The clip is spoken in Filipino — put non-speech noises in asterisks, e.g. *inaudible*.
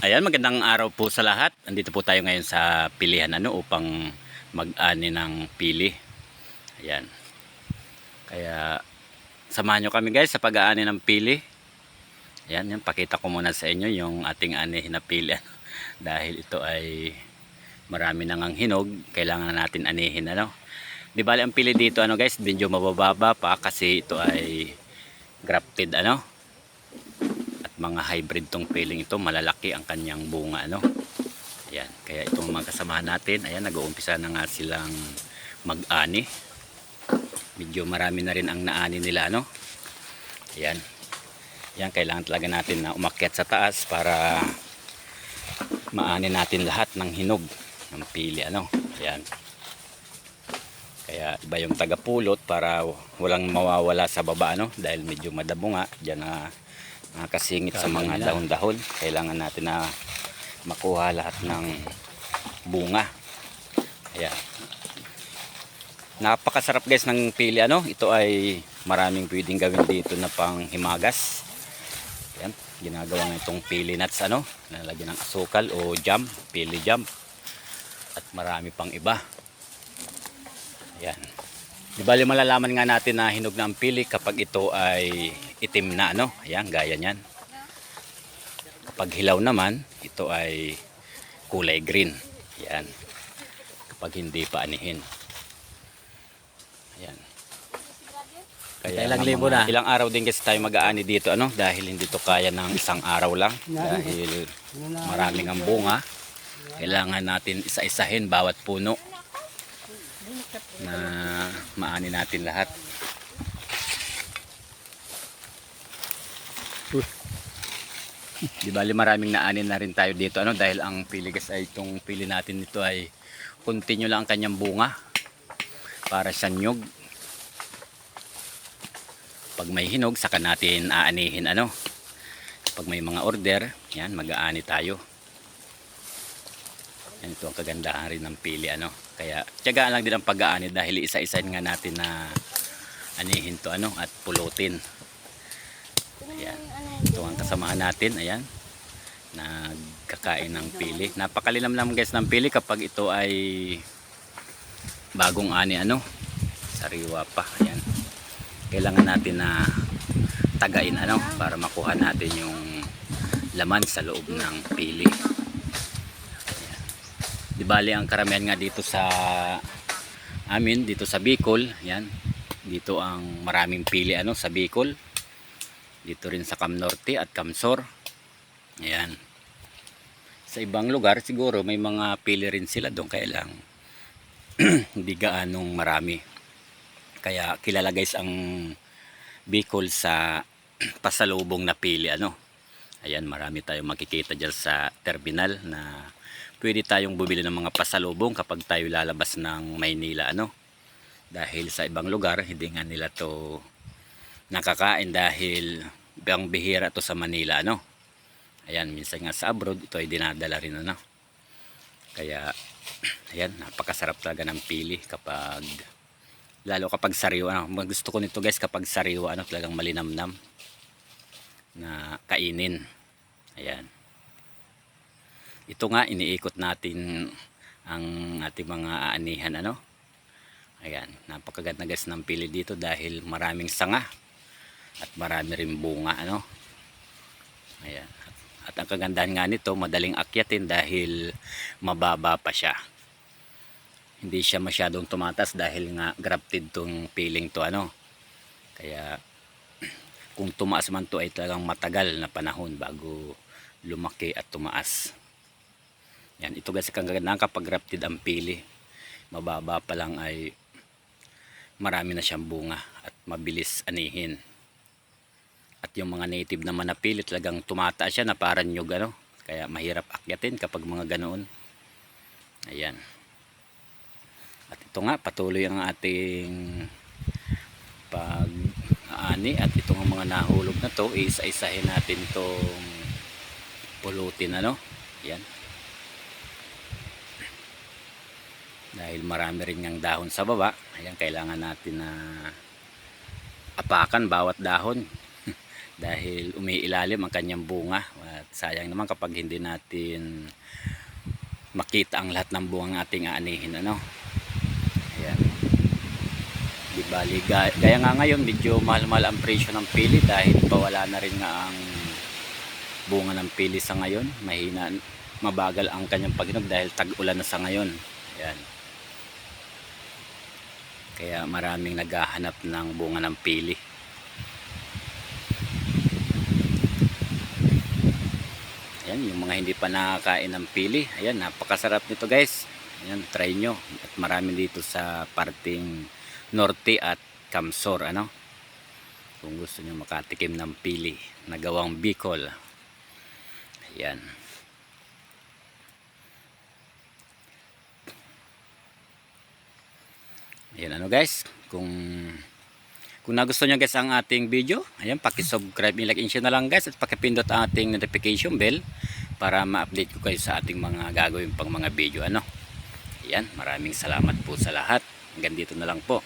Ayan, magandang araw po sa lahat. Andito po tayo ngayon sa pilihan ano upang mag-ani ng pili. Ayan. Kaya samahan nyo kami guys sa pag-aani ng pili. Ayan, yan, pakita ko muna sa inyo yung ating ani na pili. *laughs* Dahil ito ay marami nang ang hinog, kailangan natin anihin ano. Di bali ang pili dito ano guys, medyo mabababa pa kasi ito ay grafted ano mga hybrid tong piling ito malalaki ang kanyang bunga ano? Ayan kaya itong mga kasamahan natin ayan nag-uumpisa na nga silang mag-ani. Medyo marami na rin ang naani nila ano? Ayan. Ayan kailangan talaga natin na umakyat sa taas para maani natin lahat ng hinog ng pili ano? Ayan. Kaya iba yung tagapulot para walang mawawala sa baba ano? Dahil medyo madabo nga dyan na nakasingit sa mga dahon-dahon. Kailangan natin na makuha lahat ng bunga. Ayan napakasarap guys ng pili. Ano? Ito ay maraming pwedeng gawin dito na pang himagas. Ayan ginagawa ng itong pili nuts ano? Nalagyan ng asukal o jam pili jam. At marami pang iba. Ayan. Di bali malalaman nga natin na hinog na ang pili kapag ito ay itim na ano. Ayan, gaya niyan. Kapag hilaw naman, ito ay kulay green. Ayan. Kapag hindi pa anihin. Ayan. Kaya Ilang libo na? Ilang araw din kasi tayo mag-aani dito ano dahil hindi to kaya ng isang araw lang dahil maraming ang bunga. Kailangan natin isa-isahin bawat puno na maani natin lahat. Di bali maraming naani na rin tayo dito ano dahil ang piligas ay itong pili natin nito ay continue lang ang kanyang bunga para sa nyug. Pag may hinog saka natin aanihin ano. Pag may mga order, yan mag-aani tayo. Yan ito ang kagandahan rin ng pili ano. Kaya tiyagaan lang din ang pag-aani dahil isa-isahin nga natin na anihin to ano at pulutin. Ayan. Ito ang kasamahan natin, ayan. Nagkakain ng pili. Napakalinam lang guys ng pili kapag ito ay bagong ani ano. Sariwa pa, ayan. Kailangan natin na tagain ano para makuha natin yung laman sa loob ng pili. Di bali ang karamihan nga dito sa amin dito sa Bicol, yan. Dito ang maraming pili ano sa Bicol. Dito rin sa Cam Norte at Camsor. Ayan. Sa ibang lugar siguro may mga pili rin sila doon kaya lang *clears throat* hindi gaanong marami. Kaya kilala guys ang Bicol sa *clears throat* pasalubong na pili ano. Ayan, marami tayong makikita dyan sa terminal na pwede tayong bumili ng mga pasalubong kapag tayo lalabas ng Maynila ano dahil sa ibang lugar hindi nga nila to nakakain dahil bang bihira to sa Manila ano ayan minsan nga sa abroad ito ay dinadala rin ano? Kaya *clears throat* ayan napakasarap talaga ng pili kapag lalo kapag sariwa ano? Gusto ko nito guys kapag sariwa ano talagang malinamnam na kainin. Ayan. Ito nga iniikot natin ang ating mga aanihan ano? Ayan napakaganda guys ng pili dito dahil maraming sanga at marami rin bunga ano ayan at ang kagandahan nga nito madaling akyatin dahil mababa pa siya hindi siya masyadong tumatas dahil nga grafted tong piling to ano kaya *clears throat* kung tumaas man to ay talagang matagal na panahon bago lumaki at tumaas yan, ito guys ang kagandahan kapag grafted ang pili. Mababa pa lang ay marami na siyang bunga at mabilis anihin. At yung mga native naman na pili talagang tumataas siya na parang nyug ano. Kaya mahirap akyatin kapag mga ganoon. Ayan. At ito nga patuloy ang ating pag-aani at itong mga nahulog na to isa-isahin natin tong pulutin ano. Yan. dahil marami rin ng dahon sa baba ayan kailangan natin na apakan bawat dahon dahil umiilalim ang kanyang bunga. At sayang naman kapag hindi natin makita ang lahat ng bunga ng ating aanihin ano? Ayan. Di bali ga- gaya nga ngayon medyo mahal-mahal ang presyo ng pili dahil pawala na rin nga ang bunga ng pili sa ngayon. Mahina mabagal ang kanyang paghinog dahil tag-ulan na sa ngayon. Ayan. Kaya maraming naghahanap ng bunga ng pili Ayan, yung mga hindi pa nakakain ng pili. Ayan, napakasarap nito guys. Ayan, try nyo. At marami dito sa parting Norte at Kamsor, ano? Kung gusto nyo makatikim ng pili na gawang Bicol. Ayan. Ayan, ano guys? Kung kung nagustuhan nyo guys ang ating video, ayan, paki-subscribe, like and share na lang guys at pakipindot ang ating notification bell para ma-update ko kayo sa ating mga gagawin pang mga video ano. Ayan, maraming salamat po sa lahat. Hanggang dito na lang po.